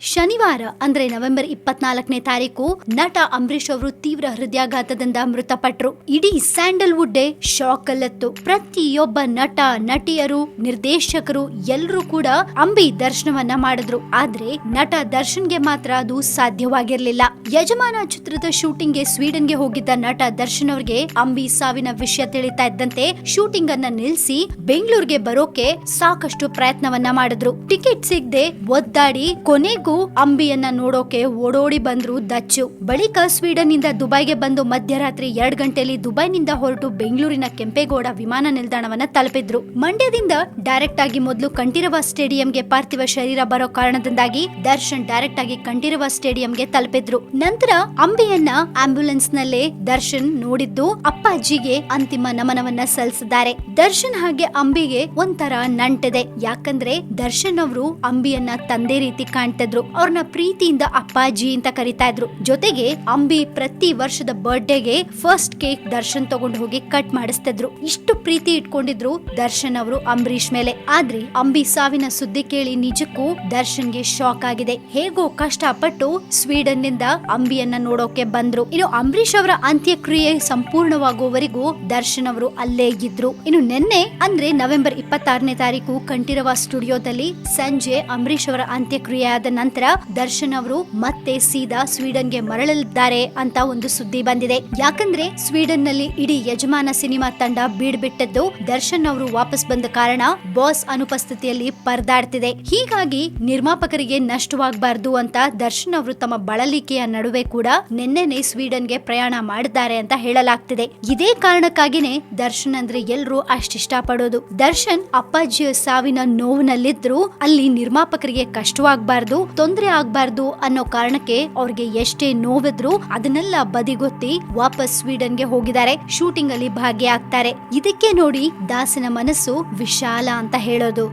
ಶನಿವಾರ, ಅಂದ್ರೆ ನವೆಂಬರ್ ಇಪ್ಪತ್ನಾಲ್ಕನೇ ತಾರೀಕು, ನಟ ಅಂಬರೀಶ್ ಅವರು ತೀವ್ರ ಹೃದಯಾಘಾತದಿಂದ ಮೃತಪಟ್ಟರು ಇಡೀ ಸ್ಯಾಂಡಲ್ವುಡ್ ಡೇ ಶಾಕ್ ಅಲ್ಲತ್ತು ಪ್ರತಿಯೊಬ್ಬ ನಟ, ನಟಿಯರು, ನಿರ್ದೇಶಕರು ಎಲ್ಲರೂ ಕೂಡ ಅಂಬಿ ದರ್ಶನವನ್ನ ಮಾಡಿದ್ರು. ಆದ್ರೆ ನಟ ದರ್ಶನ್ಗೆ ಮಾತ್ರ ಅದು ಸಾಧ್ಯವಾಗಿರ್ಲಿಲ್ಲ. ಯಜಮಾನ ಚಿತ್ರದ ಶೂಟಿಂಗ್ಗೆ ಸ್ವೀಡನ್ಗೆ ಹೋಗಿದ್ದ ನಟ ದರ್ಶನ್ ಅವ್ರಿಗೆ ಅಂಬಿ ಸಾವಿನ ವಿಷಯ ತಿಳಿತಾ ಇದ್ದಂತೆ ಶೂಟಿಂಗ್ ಅನ್ನ ನಿಲ್ಸಿ ಬೆಂಗಳೂರಿಗೆ ಬರೋಕೆ ಸಾಕಷ್ಟು ಪ್ರಯತ್ನವನ್ನ ಮಾಡಿದ್ರು. ಟಿಕೆಟ್ ಸಿಗದೆ ಒದ್ದಾಡಿ ಕೊನೆಗೂ ಅಂಬಿಯನ್ನ ನೋಡೋಕೆ ಓಡೋಡಿ ಬಂದ್ರು ದಚ್ಚು ಬಳಿಕ ಸ್ವೀಡನ್ ಇಂದ ದುಬೈಗೆ ಬಂದು ಮಧ್ಯರಾತ್ರಿ ಎರಡು ಗಂಟೆಯಲ್ಲಿ ದುಬೈನಿಂದ ಹೊರಟು ಬೆಂಗಳೂರಿನ ಕೆಂಪೇಗೌಡ ವಿಮಾನ ನಿಲ್ದಾಣವನ್ನ ತಲುಪಿದ್ರು. ಮಂಡ್ಯದಿಂದ ಡೈರೆಕ್ಟ್ ಆಗಿ ಮೊದಲು ಕಂಠೀರವ ಸ್ಟೇಡಿಯಂಗೆ ಪಾರ್ಥಿವ ಶರೀರ ಬರೋ ಕಾರಣದಿಂದಾಗಿ ದರ್ಶನ್ ಡೈರೆಕ್ಟ್ ಆಗಿ ಕಂಠೀರವ ಸ್ಟೇಡಿಯಂಗೆ ತಲುಪಿದ್ರು. ನಂತರ ಅಂಬಿಯನ್ನ ಆಂಬ್ಯುಲೆನ್ಸ್ ನಲ್ಲೇ ದರ್ಶನ್ ನೋಡಿದ್ದು ಅಪ್ಪಾಜಿಗೆ ಅಂತಿಮ ನಮನವನ್ನ ಸಲ್ಲಿಸಿದ್ದಾರೆ. ದರ್ಶನ್ ಹಾಗೆ ಅಂಬಿಗೆ ಒಂಥರ ನಂಟಿದೆ. ಯಾಕಂದ್ರೆ ದರ್ಶನ್ ಅವರು ಅಂಬಿಯನ್ನ ತಂದೆ ರೀತಿ ಕಾಣ್ತಿದ್ರು. ಅವ್ರನ್ನ ಪ್ರೀತಿಯಿಂದ ಅಪ್ಪಾಜಿ ಅಂತ ಕರಿತಾ ಇದ್ರು. ಜೊತೆಗೆ ಅಂಬಿ ಪ್ರತಿ ವರ್ಷದ ಬರ್ಡೇಗೆ ಫಸ್ಟ್ ಕೇಕ್ ದರ್ಶನ್ ತಗೊಂಡು ಹೋಗಿ ಕಟ್ ಮಾಡಿಸ್ತಿದ್ರು. ಇಷ್ಟು ಪ್ರೀತಿ ಇಟ್ಕೊಂಡಿದ್ರು ದರ್ಶನ್ ಅವರು ಅಂಬರೀಷ್ ಮೇಲೆ. ಆದ್ರೆ ಅಂಬಿ ಸಾವಿನ ಸುದ್ದಿ ಕೇಳಿ ನಿಜಕ್ಕೂ ದರ್ಶನ್ಗೆ ಶಾಕ್ ಆಗಿದೆ. ಹೇಗೋ ಕಷ್ಟಪಟ್ಟು ಸ್ವೀಡನ್ನಿಂದ ಅಂಬಿಯನ್ನ ನೋಡೋಕೆ ಬಂದ್ರು. ಇನ್ನು ಅಂಬರೀಷ್ ಅವರ ಅಂತ್ಯಕ್ರಿಯೆ ಸಂಪೂರ್ಣವಾಗುವವರೆಗೂ ದರ್ಶನ್ ಅವರು ಅಲ್ಲೇ ಇದ್ರು. ಇನ್ನು ನಿನ್ನೆ ಅಂದ್ರೆ ನವೆಂಬರ್ ಇಪ್ಪತ್ತಾರನೇ ತಾರೀಕು ಕಂಠೀರವ ಸ್ಟುಡಿಯೋದಲ್ಲಿ ಸಂಜೆ ಅಂಬರೀಷ್ ಅವರ ಅಂತ್ಯಕ್ರಿಯೆ ಆದ ನಂತರ ದರ್ಶನ್ ಅವರು ಮತ್ತೆ ಸೀದಾ ಸ್ವೀಡನ್ಗೆ ಮರಳಲಿದ್ದಾರೆ ಅಂತ ಒಂದು ಸುದ್ದಿ ಬಂದಿದೆ. ಯಾಕಂದ್ರೆ ಸ್ವೀಡನ್ನಲ್ಲಿ ಇಡೀ ಯಜಮಾನ ಸಿನಿಮಾ ತಂಡ ಬೀಡ್ಬಿಟ್ಟದ್ದು ದರ್ಶನ್ ಅವರು ವಾಪಸ್ ಬಂದ ಕಾರಣ ಬಾಸ್ ಅನುಪಸ್ಥಿತಿಯಲ್ಲಿ ಪರದಾಡ್ತಿದೆ. ಹೀಗಾಗಿ ನಿರ್ಮಾಪಕರಿಗೆ ನಷ್ಟವಾಗಬಾರದು ಅಂತ ದರ್ಶನ್ ಅವರು ತಮ್ಮ ಬಳಲಿಕೆಯ ನಡುವೆ ಕೂಡ ನಿನ್ನೆನೆ ಸ್ವೀಡನ್ಗೆ ಪ್ರಯಾಣ ಮಾಡಿದ್ದಾರೆ ಅಂತ ಹೇಳಲಾಗ್ತಿದೆ. ಇದೇ ಕಾರಣಕ್ಕಾಗಿನೇ ದರ್ಶನ್ ಅಂದ್ರೆ ಎಲ್ರು ಅಷ್ಟಿಷ್ಟ ಪಡೋದು ದರ್ಶನ್ ಅಪ್ಪಾಜಿಯ ಸಾವಿನ ನೋವಿನಲ್ಲಿದ್ರು ಅಲ್ಲಿ ನಿರ್ಮಾಪಕರಿಗೆ ಕಷ್ಟವಾಗಬಾರ್ದು ತೊಂದರೆ ಆಗ್ಬಾರ್ದು ಅನ್ನೋ ಕಾರಣಕ್ಕೆ ಅವ್ರಿಗೆ ಎಷ್ಟೇ ನೋವಿದ್ರು ಅದನ್ನೆಲ್ಲ ಬದಿಗೊತ್ತಿ ವಾಪಸ್ ಸ್ವೀಡನ್ಗೆ ಹೋಗಿದ್ದಾರೆ. ಶೂಟಿಂಗ್ ಅಲ್ಲಿ ಭಾಗಿಯಾಗ್ತಾರೆ. ಇದಕ್ಕೆ ನೋಡಿ ದಾಸನ ಮನಸ್ಸು ವಿಶಾಲ ಅಂತ ಹೇಳೋದು.